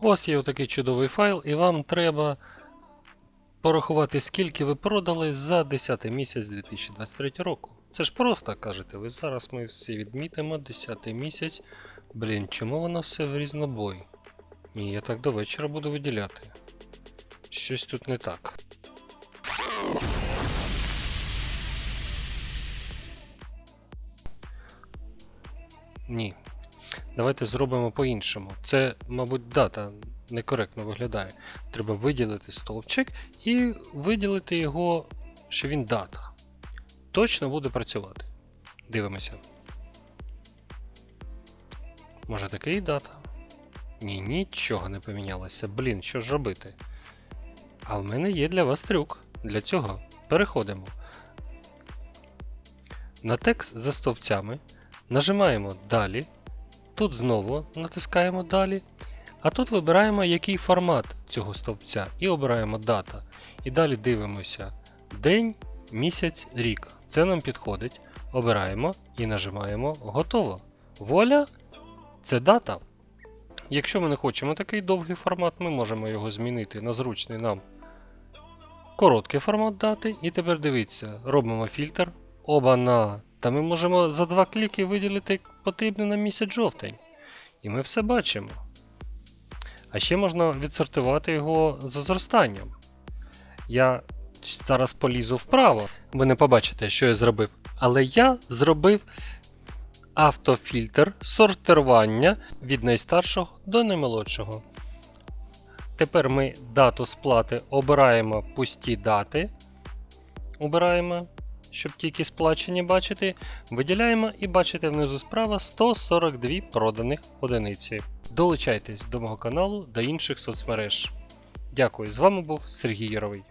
Вас є отакий чудовий файл, і вам треба порахувати, скільки ви продали за 10 місяць 2023 року. Це ж просто кажете, ви зараз ми всі відмітимо 10 місяць. Блін, чому воно все в різнобой? Ні, я так до вечора буду виділяти. Щось тут не так. Ні. Давайте зробимо по-іншому. Це, мабуть, дата некоректно виглядає. Треба виділити стовпчик і виділити його, що він дата. Точно буде працювати. Дивимося. Може такий дата? Ні, нічого не помінялося. Блін, що ж робити? А в мене є для вас трюк. Для цього переходимо на текст за стовпцями, нажимаємо Далі. Тут знову натискаємо Далі. А тут вибираємо, який формат цього стовпця, і обираємо дата. І далі дивимося день, місяць, рік. Це нам підходить. Обираємо і нажимаємо Готово. Вуаля! Це дата. Якщо ми не хочемо такий довгий формат, ми можемо його змінити на зручний нам короткий формат дати. І тепер дивіться, робимо фільтр. Оба-на. Та ми можемо за два кліки виділити потрібний нам місяць жовтень. І ми все бачимо. А ще можна відсортувати його за зростанням. Я зараз полізу вправо, ви не побачите, що я зробив. Але я зробив автофільтр сортування від найстаршого до наймолодшого. Тепер ми дату сплати обираємо пусті дати. Обираємо, щоб тільки сплачені бачити. Виділяємо і бачите внизу справа 142 проданих одиниці. Долучайтесь до мого каналу, та інших соцмереж. Дякую, з вами був Сергій Яровий.